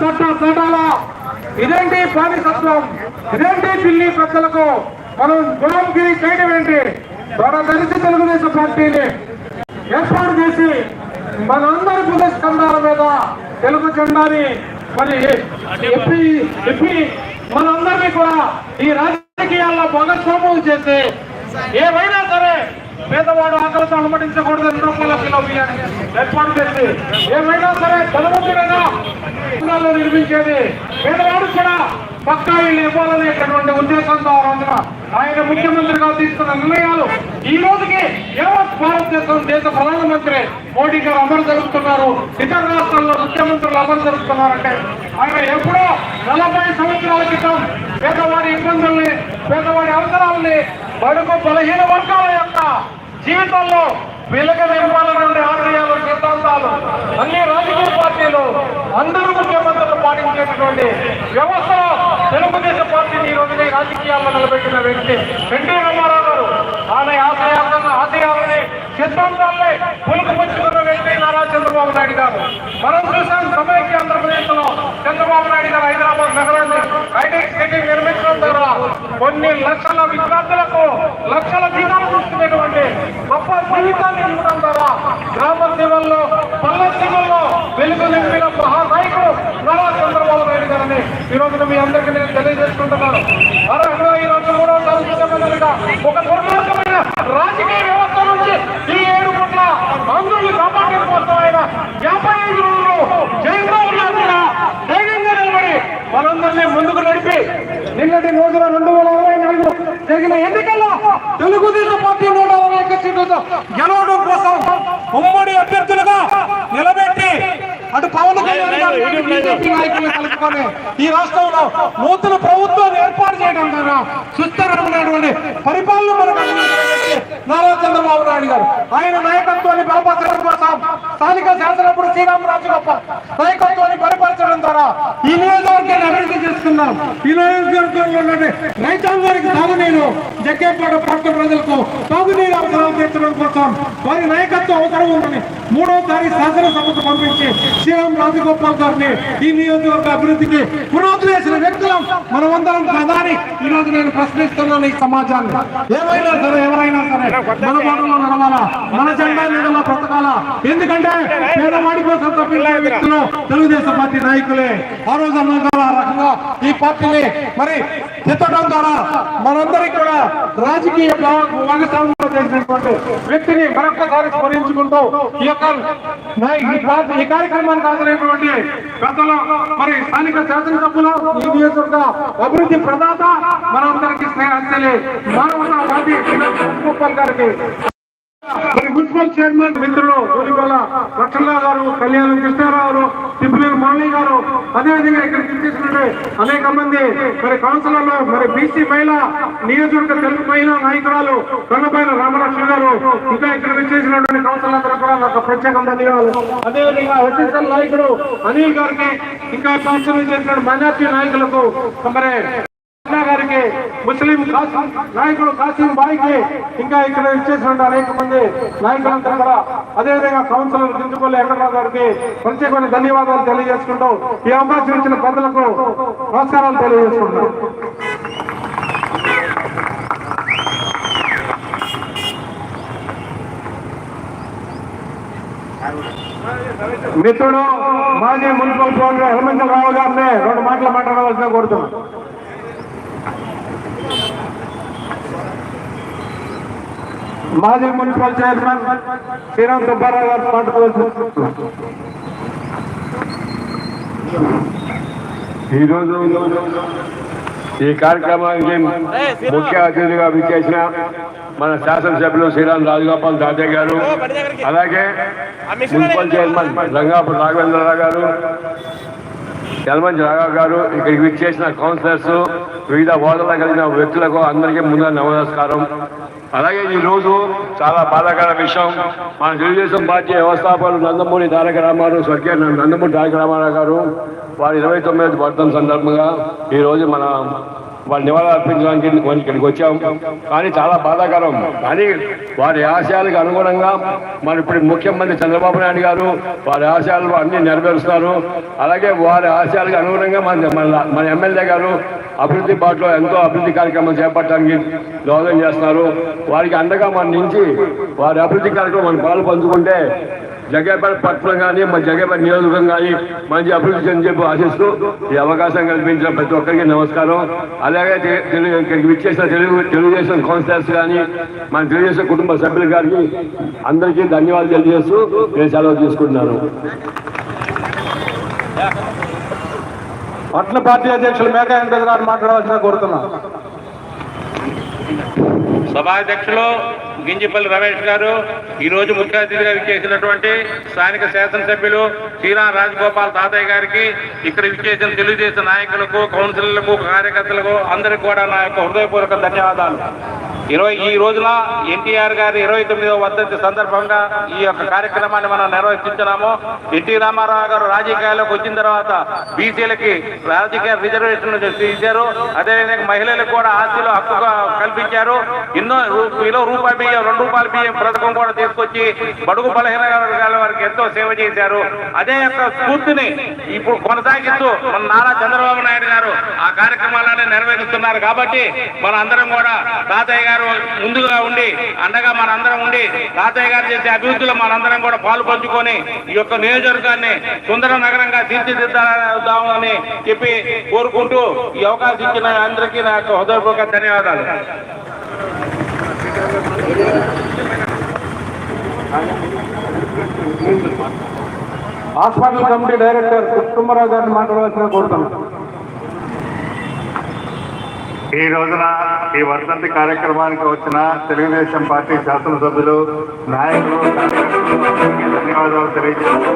చట్ట చట్టాల ఇదేంటి పానిసత్వం ఇదేంటి పిల్లి ప్రజలకు మనం గుణంగిరి చేయడం ఏంటి? మన దళిత తెలుగుదేశం పార్టీని ఏర్పాటు చేసి మనందరి ప్రదేశ్ కండాల మీద తెలుగు జెండాని మరి ఎప్పి ఎప్పి మనందరినీ కూడా ఈ రాజకీయాల్లో భాగస్వామ్యం చేసి ఏమైనా సరే పేదవాడు ఆకలితో అనుమతించకూడదు రెండు రూపాయల కిలో బియ్యాన్ని ఏర్పాటు చేసి ఏమైనా సరే ధనవంతుడైనా నిర్మించేది పేదవాడు కూడా పక్కా ఇల్లు ఇవ్వాలనేటటువంటి ఉద్దేశంతో రోజున ఆయన ముఖ్యమంత్రిగా తీసుకున్న నిర్ణయాలు ఈ రోజుకి యావత్ భారతదేశం దేశ ప్రధానమంత్రి మోడీ గారు అమలు జరుపుతున్నారు. ఇతర రాష్ట్రాల్లో ముఖ్యమంత్రులు అమలు జరుపుతున్నారంటే ఆయన ఎప్పుడో నలభై సంవత్సరాల క్రితం పేదవాడి ఇబ్బందుల్ని పేదవాడి అవసరాలని బడుగు బలహీన వర్గాల యొక్క జీవితంలో వెలుగ నుండి ఆశయాలు సిద్ధాంతాలు అన్ని రాజకీయ పార్టీలు అందరూ ముఖ్యమంత్రులు పాటించేటటువంటి వ్యవస్థలో తెలుగుదేశం పార్టీని ఈ రోజున రాజకీయాల్లో నిలబెట్టిన వ్యక్తి ఎన్టీ రామారావు గారు. ఆయన ఆశయాలను ఆశయాలని సిద్ధాంతాలని పులుకుపుచ్చుకున్న వ్యక్తి నారా చంద్రబాబు నాయుడు గారు. మనం చూసాం సమయం చంద్రబాబు నాయుడు గారు హైదరాబాద్ నగరాన్ని హైటెక్ సిటీ నిర్మించడం ద్వారా కొన్ని లక్షల విద్యార్థులకు లక్షల జీతాలు చూస్తున్నటువంటి గొప్ప జీవితాన్ని ఇవ్వడం ద్వారా గ్రామ సేవల్లో పల్లె సేవల్లో వెలుగు నింపిన మహానాయకుడు నారా చంద్రబాబు నాయుడు గారని ఈ రోజున మీ అందరికీ నేను తెలియజేసుకుంటున్నాను. అర్హంగా ఈ రోజు కూడా తలచుకున్నట్టుగా ఒక దుర్మార్గమైన రాజకీయ వ్యవస్థ నుంచి ఈ ఏడు కోట్ల ఆంధ్రులు కాపాడడం కోసం ఆయన యాభై ఐదు రోజులు జైల్లో ఉన్నా కూడా ధైర్యంగా నిలబడి మనందరినీ ముందుకు నడిపి నిన్నటి రోజున రెండు వేల ఇరవై నాలుగు జరిగిన ఎన్నికల్లో తెలుగుదేశం పార్టీ నూట అరవై ఒక్క సీట్లతో గెలవడం కోసం ఉమ్మడి అభ్యర్థులుగా నిలబెట్టి అటు పవన్ కళ్యాణ్ నాయకులు కలుపుకొని ఈ రాష్ట్రంలో నూతన ప్రభుత్వాన్ని ఏర్పాటు చేయడం ద్వారా సుస్థిరమైనటువంటి పరిపాలన నారా చంద్రబాబు నాయుడు గారు ఆయన నాయకత్వాన్ని బలపరచడం కోసం స్థానిక శాసనప్పుడు శ్రీరామరాజు గొప్ప నాయకత్వాన్ని బలపరచడం ద్వారా ఈ నియోజకవర్గాన్ని అభివృద్ధి చేసుకున్నాం ఈ నియోజకవర్గంలో రైతాంగానికి తాగునీరు జగ్గేపేట పట్టణ ప్రజలకు తాగునీరు అవసరం తీర్చడం కోసం వారి నాయకత్వం అవసరం ఉందని మూడోసారి శాసనసభకు పంపించి శ్రీరామ్ రాజగోపాల్ గారిని ఈ నియోజకవర్గ అభివృద్ధికి పునాదులు వేసిన వ్యక్తులం మనమందరం ప్రధాని. ఈ రోజు నేను ప్రశ్నిస్తున్నాను ఈ సమాజాన్ని. ఏమైనా సరే ఎవరైనా సరే మన మాటలో నడవాలా? మన జెండా నీడలో బ్రతకాలా? ఎందుకంటే పేదవాడి కోసం తప్పించే వ్యక్తులు తెలుగుదేశం పార్టీ నాయకులు ఆ రోజు అన్న ద్వారా రకంగా ఈ పార్టీని మరి తిట్టడం ద్వారా మనందరికీ కూడా రాజకీయ భాగస్వామ్యం చేసినటువంటి వ్యక్తిని మరొక్కసారి స్మరించుకుంటూ ఈ యొక్క ఈ కార్యక్రమానికి హాజరైనటువంటి పెద్దలు మరి స్థానిక శాసనసభ్యులు ఈ నియోజకవర్గ అభివృద్ధి ప్రదాత మనందరికీ స్నేహాంజలి మానవతా పార్టీ గారికి మరి మున్సిపల్ చైర్మన్ మిత్రులు గోలిగోల లక్ష్మణరావు గారు కళ్యాణం కృష్ణారావు గారు తిప్పులేరు మురళి గారు అదేవిధంగా ఇక్కడ ఇచ్చేసినట్టు అనేక మంది మరి కౌన్సిలర్లు మరి బీసీ మహిళా నియోజకవర్గ తెలుగు మహిళా నాయకురాలు కన్నపైన రామలక్ష్మి గారు ఇంకా ఇక్కడ ఇచ్చేసినటువంటి కౌన్సిలర్ కూడా నాకు ప్రత్యేక ధన్యవాదాలు. అదేవిధంగా ఎస్ఎస్ఎల్ నాయకుడు అనిల్ గారికి ఇంకా కౌన్సిలింగ్ చేసిన మైనార్టీ నాయకులకు మరి గారికి ముస్లిం కాసిం నాయకుడు కాసిం బాయ్కి ఇంకా ఇక్కడ ఇచ్చేసినటువంటి అనేక మంది నాయకులంతా కూడా అదేవిధంగా కౌన్సిలర్ దించుకోలే వెంకటరావు గారికి ప్రత్యేకమైన ధన్యవాదాలు తెలియజేసుకుంటూ ఈ అవకాశం ఇచ్చిన పెద్దలకు నమస్కారాలు తెలియజేసుకుంటాం మిత్రుడు మాజీ మున్సిపల్ చైర్మన్ హనుమంతరావు రావు గారిని రెండు మాటలు మాట్లాడవలసిన కోరుతున్నాను మాజీ మున్సిపల్ చైర్మన్ శ్రీరామ్ సుబ్బారావు గారు మాట్లాడవలసిన ఈరోజు ఈ కార్యక్రమానికి ముఖ్య అతిథిగా విచ్చేసిన మన శాసనసభ్యులు శ్రీరామ్ రాజగోపాల్ దాదయ్య గారు అలాగే మున్సిపల్ చైర్మన్ రంగాపురం రాఘవేంద్రరావు గారు యలమంచి రాఘవ్ గారు ఇక్కడికి విచ్చేసిన కౌన్సిలర్స్ వివిధ హోదాలో కలిగిన వ్యక్తులకు అందరికీ ముందుగా నమస్కారం. అలాగే ఈ రోజు చాలా బాధాకర విషయం. మన తెలుగుదేశం పార్టీ వ్యవస్థాపకులు నందమూరి తారక రామారావు స్వర్గీయ నందమూరి తారక రామారావు గారు వారి ఇరవై తొమ్మిది వర్ధం సందర్భంగా ఈ రోజు మన వారి నివాళులు అర్పించడానికి మనం ఇక్కడికి వచ్చాం. కానీ చాలా బాధాకరం. కానీ వారి ఆశయాలకు అనుగుణంగా మన ఇప్పుడు ముఖ్యమంత్రి చంద్రబాబు నాయుడు గారు వారి ఆశయాలు అన్ని నెరవేరుస్తున్నారు. అలాగే వారి ఆశయాలకు అనుగుణంగా మన మన మన ఎమ్మెల్యే గారు అభివృద్ధి బాటలో ఎంతో అభివృద్ధి కార్యక్రమాలు చేపట్టడానికి దోహదం చేస్తున్నారు. వారికి అండగా మన నుంచి వారి అభివృద్ధి కార్యక్రమం మనం పాలు పంచుకుంటే జగేపేట పట్టణం కానీ మన జగేపేట నియోజకవర్గం కానీ మంచి అభివృద్ధి చెంది చెప్పి ఆశిస్తూ ఈ అవకాశం కల్పించిన ప్రతి ఒక్కరికి నమస్కారం. అలాగే తెలుగు విచ్చేసిన తెలుగు తెలుగుదేశం కౌన్సిలర్స్ కానీ మన తెలుగుదేశం కుటుంబ సభ్యులు గారికి అందరికీ ధన్యవాదాలు తెలియజేస్తూ నేను సెలవు తీసుకుంటున్నాను. పట్ల పార్టీ అధ్యక్షులు మేకా వెంకటేశ్వర గారు మాట్లాడవలసిన కోరుతున్నాం సభాధ్యక్షులు గింజిపల్లి రమేష్ గారు ఈరోజు ముఖ్య అతిథిగా విచ్చేసినటువంటి స్థానిక శాసనసభ్యులు శ్రీరామ్ రాజగోపాల్ తాతయ్య గారికి ఇక్కడ విచ్చేసిన తెలుగుదేశం నాయకులకు కౌన్సిలర్లకు కార్యకర్తలకు అందరికీ కూడా నా యొక్క హృదయపూర్వక ధన్యవాదాలు. ఇరవై ఈ రోజున ఎన్టీఆర్ గారి ఇరవై తొమ్మిదవ వర్ధంతి సందర్భంగా ఈ యొక్క కార్యక్రమాన్ని మనం నిర్వహిస్తున్నాము. ఎన్టీ రామారావు గారు రాజకీయాల్లోకి వచ్చిన తర్వాత బీసీలకి రాజకీయ రిజర్వేషన్లు ఇచ్చారు అదేవిధంగా మహిళలకు కూడా ఆస్తిలో హక్కుగా కల్పించారు. ఎన్నో రూ- కిలో రూపాయి బియ్యం రెండు రూపాయల బియ్యం పథకం కూడా తీసుకొచ్చి బడుగు బలహీన వర్గాల వారికి ఎంతో సేవ చేశారు. అదే యొక్క స్ఫూర్తిని ఇప్పుడు కొనసాగిస్తూ మన నారా చంద్రబాబు నాయుడు గారు ఆ కార్యక్రమాలను నిర్వహిస్తున్నారు. కాబట్టి మన అందరం కూడా తాతయ్య గారు ముందుగా ఉండి అండగా మన అందరం ఉండి తాతయ్య గారు చేసే అభివృద్ధిలో మనందరం కూడా పాలు పంచుకొని ఈ యొక్క నియోజకవర్గాన్ని సుందర నగరంగా తీర్చిదిద్దామని చెప్పి కోరుకుంటూ ఈ అవకాశం ఇచ్చిన అందరికీ నా యొక్క హృదయపూర్వక ధన్యవాదాలు. హాస్పిటల్ కమిటీ డైరెక్టర్ కుటుంబరావు గారిని మాట్లాడవలసిన కోరుతున్నాను ఈ రోజున ఈ వర్ధంతి కార్యక్రమానికి వచ్చిన తెలుగుదేశం పార్టీ శాసనసభ్యులు నాయకులు ధన్యవాదాలు తెలియజేస్తూ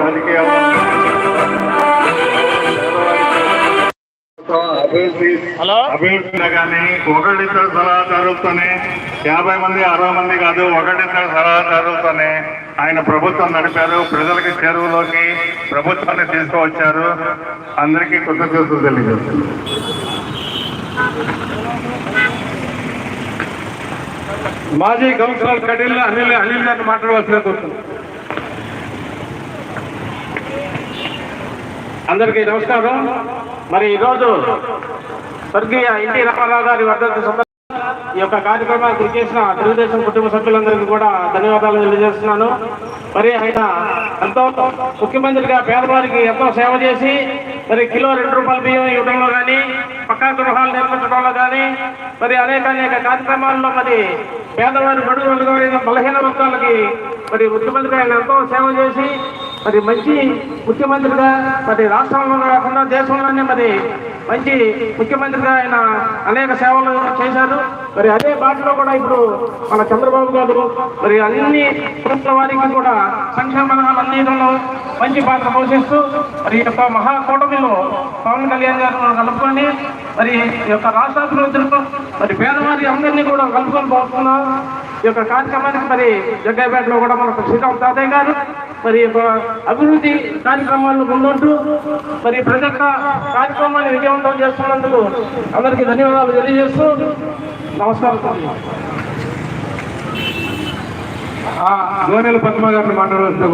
రాజకీయాల్లో అభివృద్ధి కానీ ఒకళ్ళిద్దరు సలహాదారులతోనే యాభై మంది అరవై మంది కాదు ఒకళ్ళిద్దరు సలహాదారులతోనే ఆయన ప్రభుత్వం నడిపారు. ప్రజలకి చెరువులోకి ప్రభుత్వాన్ని తీసుకువచ్చారు. అందరికీ కృతజ్ఞతలు తెలియజేస్తారు మాజీ కౌన్సిలర్ కడిల్ అనిల్ అనిల్ గారిని మాట్లాడవలసిన కోరుతున్నాం. అందరికీ నమస్కారం. మరి ఈరోజు స్వర్గీయ ఎన్టీ రామారావు గారి వర్ధంతి సందర్భంగా ఈ యొక్క కార్యక్రమానికి గురిచేసిన చేసిన తెలుగుదేశం కుటుంబ సభ్యులందరికీ కూడా ధన్యవాదాలు తెలియజేస్తున్నాను. మరి ఆయన ఎంతో ముఖ్యమంత్రిగా పేదవారికి ఎంతో సేవ చేసి మరి కిలో రెండు రూపాయల బియ్యం ఇవ్వడంలో కానీ పక్కా గృహాలు నిర్మించడంలో కానీ మరి అనేక అనేక కార్యక్రమాల్లో మరి పేదవారి బడుగు బలహీన వర్గాలకి మరి ముఖ్యమంత్రి ఆయన ఎంతో సేవ చేసి మరి మంచి ముఖ్యమంత్రిగా మరి రాష్ట్రంలో కాకుండా దేశంలోనే మరి మంచి ముఖ్యమంత్రిగా ఆయన అనేక సేవలు చేశారు. మరి అదే బాటలో కూడా ఇప్పుడు మన చంద్రబాబు గారు మరి అన్ని ప్రభుత్వ వారికి కూడా సంక్షేమ పథకాలు అందించడంలో మంచి పాత్ర పోషిస్తూ మరి యొక్క మహాకూటమిలో పవన్ కళ్యాణ్ గారు కలుపుకొని మరి ఈ యొక్క రాష్ట్ర అభివృద్ధిలో మరి పేదవారి అందరినీ కూడా కలుపుకొని పోతున్నాం ఈ యొక్క కార్యక్రమానికి మరి జగ్గైపేటలో కూడా మన శ్రీరామ్ తాతయ్య గారు మరి ఈ యొక్క అభివృద్ధి కార్యక్రమాలను ముందుంటూ మరి ప్రతి ఒక్క కార్యక్రమాన్ని విజయవంతం చేస్తున్నందుకు అందరికీ ధన్యవాదాలు తెలియజేస్తూ నమస్కారం గోనెల పద్మ గారిని మాట్లాడవలసిన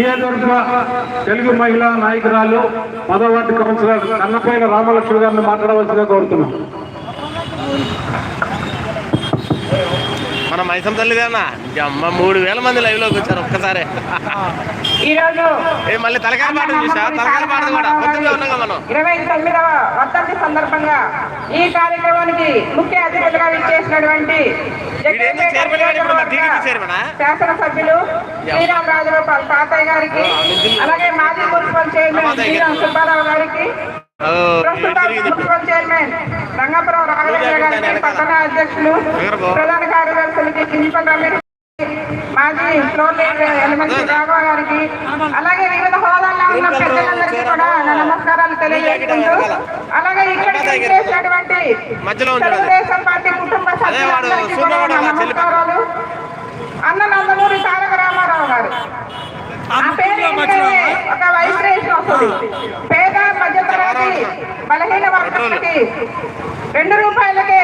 నియోజకవర్గ తెలుగు మహిళా నాయకురాలు పదవ వార్డు కౌన్సిలర్ కన్నపైన రామలక్ష్మి గారిని మాట్లాడవలసిందిగా కోరుతున్నాం. మన మైసం తల్లిదేనా అమ్మ మూడు వేల మంది లైవ్లోకి వచ్చారు ఒక్కసారి. ఈరోజు ఏ మళ్ళీ తలకాయ పాట చూసా తలకాయ పాట కూడా మనం. ఇరవై తొమ్మిదవ వర్ధంతి సందర్భంగా ఈ కార్యక్రమానికి ముఖ్య అతిథిగా విచ్చేసినటువంటి శాసనసభ్యులు శ్రీరామ్ రాజగోపాల్ తాతయ్య గారికి అలాగే మాజీ మున్సిపల్ చైర్మన్ శ్రీరామ్ సుబ్బారావు గారికి ప్రస్తుత. మున్సిపల్ చైర్మన్ రంగపురం రాఘవేంద్ర గారికి పట్టణ అధ్యక్షులు ప్రధాన కార్యదర్శులకి ప్రిన్సిపల్ రమేష్ మాజీ ఫ్లోర్ లీడర్ ఎలిమెంటరీ రాఘవ గారికి అలాగే వివిధ హోదాల్లో ఉన్న పెద్దలందరికీ కూడా నమస్కారాలు తెలియజేసుకుంటూ మధ్యలో. తెలుగుదేశం పార్టీ కుటుంబ. నమస్కారాలు. అన్న నందమూరి తారక రామారావు గారు. ఆ పేరు ఒక వైబ్రేషన్ వస్తుంది. పేద మధ్యతరగతి బలహీన వర్గాలకి రెండు రూపాయలకే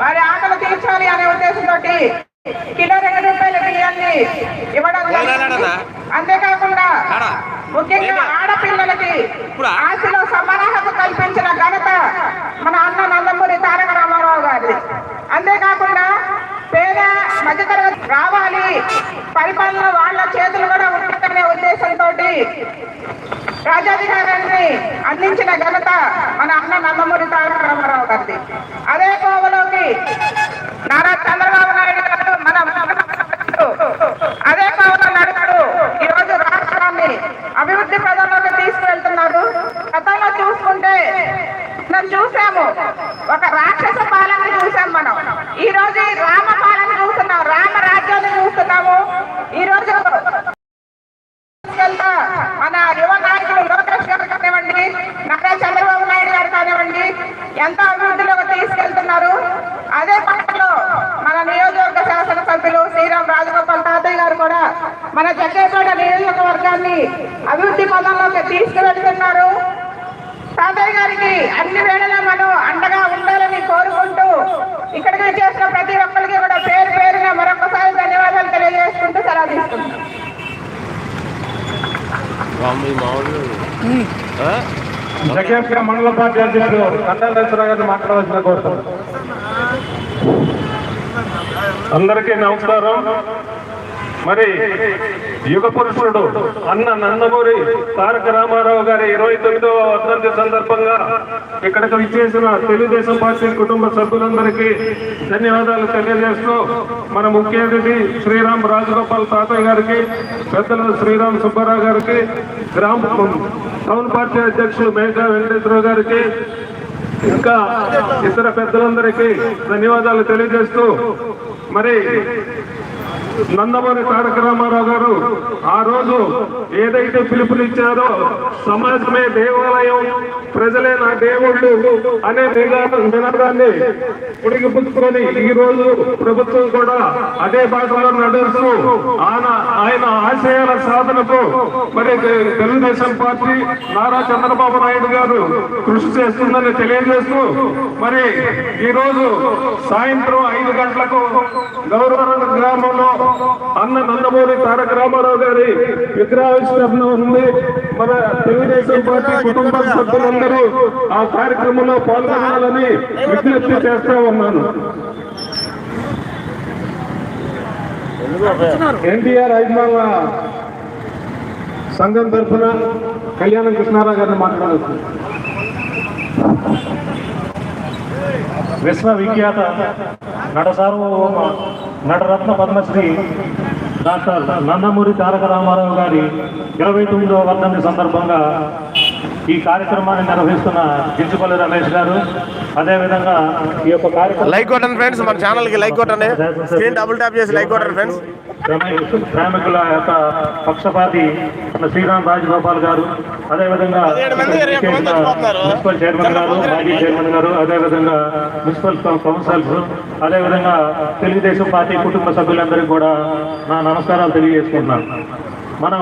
వారి ఆకలి తీర్చాలి అనే ఉద్దేశంతో కిలో రెండు రూపాయల బియ్యాన్ని ఇవ్వడం జరిగింది. పోయినాడన్నా? అంతేకాకుండా ఆడా? ముఖ్యంగా ఆడపిల్లలకి ఇప్పుడా? ఆశలో సమాన హక్కు కల్పించిన ఘనత మన అన్న నందమూరి తారక రామారావు గారి అంతేకాకుండా పేద మధ్యతరగతి రావాలి. పరిపాలన వాళ్ళ చేతులు కూడా ఉంటుందనే ఉద్దేశంతో రాజాధికారాన్ని అందించిన ఘనత మన అన్న నందమూరి తారక రామారావు గారిది. అదే కోవలోకి నారా చంద్రబాబు నాయుడు గారు మన ముఖ్యమంత్రి అదే కోవలో నడుపుతూ ఈ రోజు రాష్ట్రాన్ని అభివృద్ధి పదంలోకి తీసుకువెళ్తున్నారు గతంలో చూసుకుంటే మనం చూసాము ఒక రాక్షస పాలన చూసాం మనం ఈ రోజు ఈ రామ పాలన చూస్తున్నాం రామ రాజ్యాన్ని చూస్తున్నాము ఈ రోజు తీసుకెళ్తా మన యువ నాయకులు లోకేష్ గారు కానివ్వండి నారా చంద్రబాబు నాయుడు గారు కానివ్వండి ఎంతో అభివృద్ధిలోకి తీసుకెళ్తున్నారు అదే పక్కలో మన నియోజకవర్గ శాసనసభ్యులు శ్రీరామ్ రాజగోపాల్ తాతయ్య గారు కూడా మన జగ్గేపేట నియోజకవర్గాన్ని అభివృద్ధి పదంలోకి తీసుకువెళ్తున్నారు తాతయ్య గారికి అన్ని వేళలా మనం అండగా ఉండాలని కోరుకుంటూ ఇక్కడికి చేసిన ప్రతి ఒక్కరికి కూడా పేరు పేరున మరొకసారి ధన్యవాదాలు తెలియజేసుకుంటూ సెలవు తీసుకుంటాం జగేపేట మండల పార్టీ అధ్యక్షుడు కందాల రైతురావు గారిని మాట్లాడవలసిన కోరుతున్నాను అందరికీ నమస్కారం. మరి యుగ పురుషుడు అన్న నందమూరి తారక రామారావు గారి ఇరవై తొమ్మిదవ వర్ధంతి సందర్భంగా ఇక్కడికి విచ్చేసిన తెలుగుదేశం పార్టీ కుటుంబ సభ్యులందరికీ ధన్యవాదాలు తెలియజేస్తూ మన ముఖ్య అతిథి శ్రీరామ్ రాజగోపాల్ తాతయ్య గారికి పెద్దలు శ్రీరామ్ సుబ్బారావు గారికి గ్రామ టౌన్ పార్టీ అధ్యక్షులు మేఘా వెంకటేశ్వరరావు గారికి ఇంకా ఇతర పెద్దలందరికీ ధన్యవాదాలు తెలియజేస్తూ మరి నందమూరి తారక రామారావు గారు ఆ రోజు ఏదైతే పిలుపునిచ్చారో సమాజమే దేవాలయం ప్రజలే నా దేవుళ్ళు అనే నినాదాన్ని ఉడికి పుచ్చుకొని ఈ రోజు ప్రభుత్వం కూడా అదే బాటలో నడుస్తూ ఆయన ఆయన ఆశయాల సాధనకు మరి తెలుగుదేశం పార్టీ నారా చంద్రబాబు నాయుడు గారు కృషి చేస్తుందని తెలియజేస్తూ మరి ఈ రోజు సాయంత్రం ఐదు గంటలకు గౌరవ గ్రామంలో అన్న నందమూరి తారక రామారావు గారి విగ్రహావిష్కరణ ఉంది. మన తెలుగుదేశం పార్టీ కుటుంబ సభ్యులందరూ ఆ కార్యక్రమంలో పాల్గొనాలని విజ్ఞప్తి చేస్తా ఉన్నాను. ఎన్టీఆర్ అభిమానుల సంఘం తరఫున కళ్యాణం కృష్ణారావు గారిని మాట్లాడుతుంది విశ్వవిఖ్యాత నట నటరత్న పద్మశ్రీ డాక్టర్ నందమూరి తారక రామారావు గారి ఇరవై తొమ్మిదవ వర్ధంతి సందర్భంగా ఈ కార్యక్రమాన్ని నిర్వహిస్తున్న జించుపల్లి రమేష్ గారు. అదేవిధంగా ఈ యొక్క కార్యక్రమం లైక్ కొట్టండి ఫ్రెండ్స్ మన ఛానల్కి లైక్ కొట్టండి స్క్రీన్ డబుల్ ట్యాప్ చేసి లైక్ కొట్టండి ఫ్రెండ్స్ శ్రామిక- శ్రామికుల యొక్క పక్షపాతి శ్రీరామ్ రాజగోపాల్ గారు. అదేవిధంగా. మున్సిపల్ చైర్మన్ గారు. మాజీ చైర్మన్ గారు అదేవిధంగా మున్సిపల్ కౌ- కౌన్సిలర్స్ అదేవిధంగా తెలుగుదేశం పార్టీ కుటుంబ సభ్యులందరికీ కూడా నా నమస్కారాలు తెలియజేసుకుంటున్నాను. మనం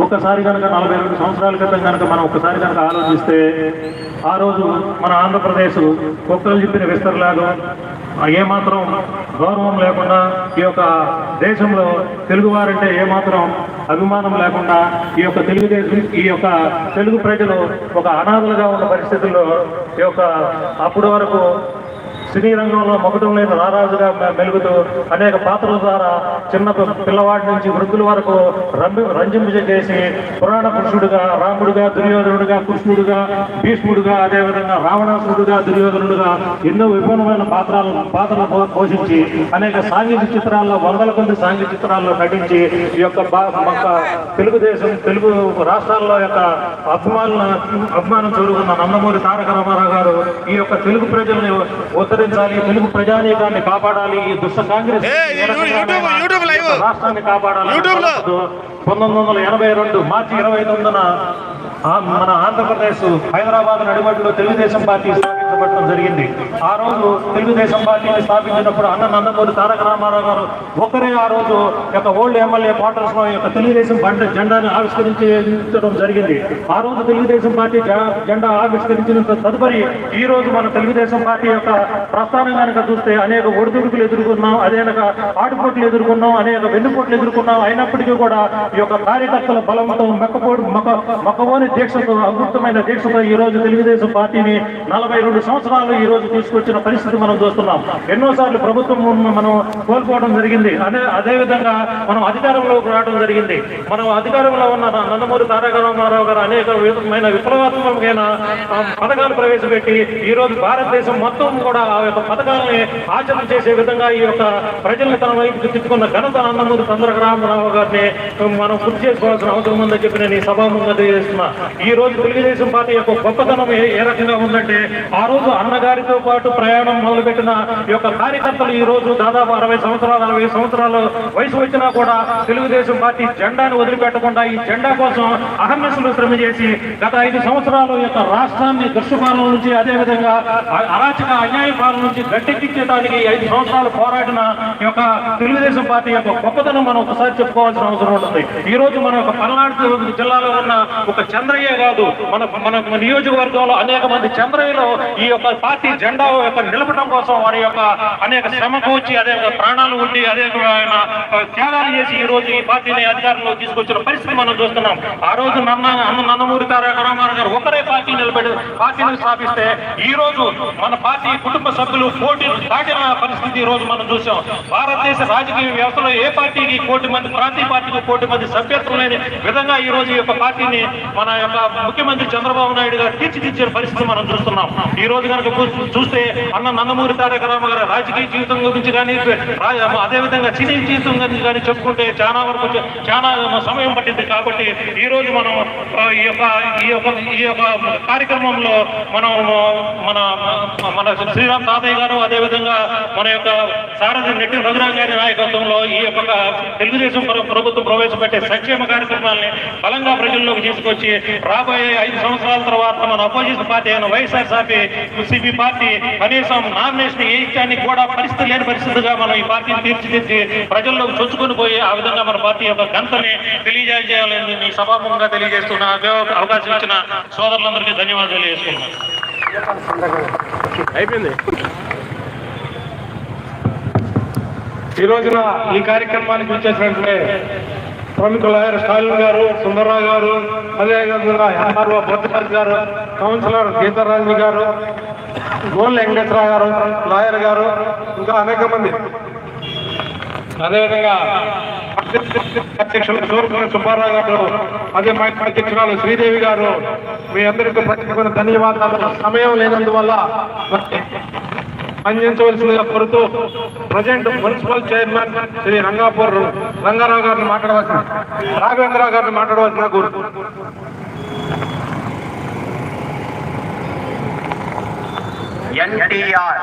ఒకసారి కనుక నలభై రెండు సంవత్సరాల క్రితం కనుక మనం ఒకసారి కనుక ఆలోచిస్తే ఆ రోజు మన ఆంధ్రప్రదేశ్ కుక్కలు చెప్పిన విస్తరలాగా ఏమాత్రం గౌరవం లేకుండా ఈ యొక్క దేశంలో తెలుగువారంటే ఏమాత్రం అభిమానం లేకుండా ఈ యొక్క తెలుగుదేశం ఈ యొక్క తెలుగు ప్రజలు ఒక అనాథలుగా ఉన్న పరిస్థితుల్లో ఈ యొక్క అప్పటి వరకు సినీ రంగంలో మొగటం లేని రారాజుగా మెలుగుతూ అనేక పాత్రల ద్వారా చిన్న పిల్లవాడి నుంచి వృద్ధుల వరకు రంభి రంజింపజ చేసి పురాణ పురుషుడుగా రాముడుగా దుర్యోధనుడుగా కృష్ణుడుగా భీష్ముడుగా అదేవిధంగా రావణాసురుడుగా దుర్యోధనుడుగా ఎన్నో విభిన్నమైన పాత్రలు పాత్రలు పోషించి అనేక సాంఘిక చిత్రాల్లో వందల కొద్ది సాంఘిక చిత్రాల్లో నటించి ఈ యొక్క బా- తెలుగుదేశం తెలుగు రాష్ట్రాల్లో యొక్క అభిమానుల అభిమానం చూరుకున్న నందమూరి తారక రామారావు గారు ఈ యొక్క తెలుగు ప్రజల్ని ఉద్ధరించాలి తెలుగు ప్రజానీకాన్ని కాపాడాలి ఈ దుష్ట కాంగ్రెస్. రాష్ట్రాన్ని కాపాడాలి. పంతొమ్మిది వందల ఎనభై రెండు మార్చి ఇరవై తొమ్మిదిన మన ఆంధ్రప్రదేశ్ హైదరాబాద్ నడిబడిలో తెలుగుదేశం పార్టీ చేపట్టడం జరిగింది. ఆ రోజు తెలుగుదేశం పార్టీని స్థాపించినప్పుడు అన్న నందమూరి తారక రామారావు గారు ఒకరే ఆ రోజు యొక్క ఓల్డ్ ఎమ్మెల్యే క్వార్టర్స్లో యొక్క తెలుగుదేశం బండ జెండాను ఆవిష్కరించడం జరిగింది. ఆ రోజు తెలుగుదేశం పార్టీ జెండా ఆవిష్కరించిన తదుపరి ఈ రోజు మన తెలుగుదేశం పార్టీ యొక్క ప్రస్థానం కనుక చూస్తే అనేక ఒడిదుడుకులు ఎదుర్కొన్నాం అనేక ఆటుపోట్లు ఎదుర్కొన్నాం అనేక వెన్నుపోట్లు ఎదుర్కొన్నాం. అయినప్పటికీ కూడా ఈ యొక్క కార్యకర్తల బలంతో మెక్కపోడు మొక్క మొక్కబోని దీక్షతో అద్భుతమైన దీక్షతో ఈ రోజు తెలుగుదేశం పార్టీని నలభై రెండు సంవత్సరాలు ఈ రోజు తీసుకొచ్చిన పరిస్థితి మనం చూస్తున్నాం. ఎన్నోసార్లు ప్రభుత్వం మనం కోల్పోవడం జరిగింది. అదే అదే విధంగా మనం అధికారంలోకి రావడం జరిగింది. మనం అధికారంలో ఉన్న నందమూరి తారక రామారావు గారు అనేక విధమైన విప్లవాత్మకమైన పథకాలు ప్రవేశపెట్టి ఈ రోజు భారతదేశం మొత్తం కూడా ఆ యొక్క పథకాలని ఆచరణ చేసే విధంగా ఈ యొక్క ప్రజల్ని తన వైపు తిట్టుకున్న ఘనత నందమూరి తారక రామారావు గారిని మనం గుర్తు చేసుకోవాల్సిన అవసరం ఉందని చెప్పి నేను ఈ సభాముఖంగా తెలియజేస్తున్నా. ఈ రోజు తెలుగుదేశం పార్టీ యొక్క గొప్పతనం ఏ ఏ రకంగా ఉందంటే ఆ రోజు అన్నగారితో పాటు ప్రయాణం మొదలుపెట్టిన ఈ యొక్క కార్యకర్తలు ఈ రోజు దాదాపు అరవై సంవత్సరాలు అరవై సంవత్సరాలు వయసు వచ్చినా కూడా తెలుగుదేశం పార్టీ జెండాను వదిలిపెట్టకుండా ఈ జెండా కోసం అహర్నిశలు శ్రమ చేసి గత ఐదు సంవత్సరాలు యొక్క రాష్ట్రాన్ని దుష్పాలన నుంచి అదే విధంగా అరాచక అన్యాయ పాలన నుంచి గట్టెక్కించడానికి ఐదు సంవత్సరాలు పోరాడిన యొక్క తెలుగుదేశం పార్టీ యొక్క గొప్పతనం మనం ఒకసారి చెప్పుకోవాల్సిన అవసరం ఉంటుంది. ఈ రోజు మన యొక్క పల్నాడు జిల్లాలో ఉన్న ఒక చంద్రయ్య కాదు మన మన నియోజకవర్గంలో అనేక మంది చంద్రయ్యలో ఈ యొక్క పార్టీ జెండా యొక్క నిలపడం కోసం వారి యొక్క అనేక శ్రమకు వచ్చి అదే ప్రాణాలు ఉండి అదే త్యాగాలు చేసి ఈ రోజు ఈ పార్టీని అధికారంలో తీసుకొచ్చిన పరిస్థితి మనం చూస్తున్నాం. ఆ రోజు నన్న అన్న నందమూరి తారక రామారావు గారు ఒకరే పార్టీ నిలబెట్టి పార్టీని స్థాపిస్తే ఈ రోజు మన పార్టీ కుటుంబ సభ్యులు కోటి దాటిన పరిస్థితి ఈ రోజు మనం చూసాం. భారతదేశ రాజకీయ వ్యవస్థలో ఏ పార్టీకి కోటి మంది ప్రాంతీయ పార్టీకి కోటి మంది సభ్యత్వం లేని విధంగా ఈ రోజు ఈ యొక్క పార్టీని మన యొక్క ముఖ్యమంత్రి చంద్రబాబు నాయుడు గారు తీర్చిదిద్దిన పరిస్థితి మనం చూస్తున్నాం. ఈ ఈ రోజు కనుక చూస్తే అన్న నందమూరి తారక రామ గారు రాజకీయ జీవితం గురించి కానీ అదేవిధంగా అదే విధంగా సినీ జీవితం గురించి కానీ చెప్పుకుంటే చాలా వరకు చాలా సమయం పట్టింది కాబట్టి ఈ రోజు మనం ఈ యొక్క ఈ యొక్క ఈ యొక్క కార్యక్రమంలో మనం మన మన శ్రీరామ్ తాతయ్య గారు అదేవిధంగా మన యొక్క సారథి నెట్టి రఘురామ్ గారి నాయకత్వంలో ఈ యొక్క తెలుగుదేశం ప్రభుత్వం ప్రవేశపెట్టే సంక్షేమ కార్యక్రమాల్ని బలంగా ప్రజల్లోకి తీసుకొచ్చి రాబోయే ఐదు సంవత్సరాల తర్వాత మన అపోజిషన్ పార్టీ అయిన వైఎస్ఆర్సీపీ సిపి పార్టీ కనీసం నామినేషన్ వేయించడానికి కూడా పరిస్థితి లేని పరిస్థితిగా మనం ఈ పార్టీని తీర్చిదిద్ది ప్రజల్లో చొచ్చుకొని పోయి ఆ విధంగా మన పార్టీ యొక్క గంతని తెలియజేయాలని మీ సభాముఖంగా తెలియజేస్తున్న అవకాశం ఇచ్చిన సోదరులందరికీ ధన్యవాదాలు తెలియజేస్తున్నాను అయిపోయింది. ఈ రోజున ఈ కార్యక్రమానికి వచ్చేసినట్లే ప్రముఖ లాయర్ స్టాలిన్ గారు సుందరరావు గారు అదేవిధంగా ఎంఆర్ఓ భద్రరాజు గారు కౌన్సిలర్ గీతారాజు గారు గోల్ వెంకటరావు గారు లాయర్ గారు ఇంకా అనేక మంది. అదేవిధంగా అధ్యక్షులు సూర్యకుమార్ సుబ్బారావు గారు అదే మా అధ్యక్షురాలు శ్రీదేవి గారు. మీ అందరికీ ప్రత్యేకమైన ధన్యవాదాలు. సమయం లేనందువల్ల స్పందించవలసిందిగా కోరుతూ present municipal chairman Shri Rangapur Ranga Rao గారిని మాట్లాడవలసిన రాఘవేంద్రరావు గారిని మాట్లాడవలసిన కోరుతూ ఎన్టీఆర్.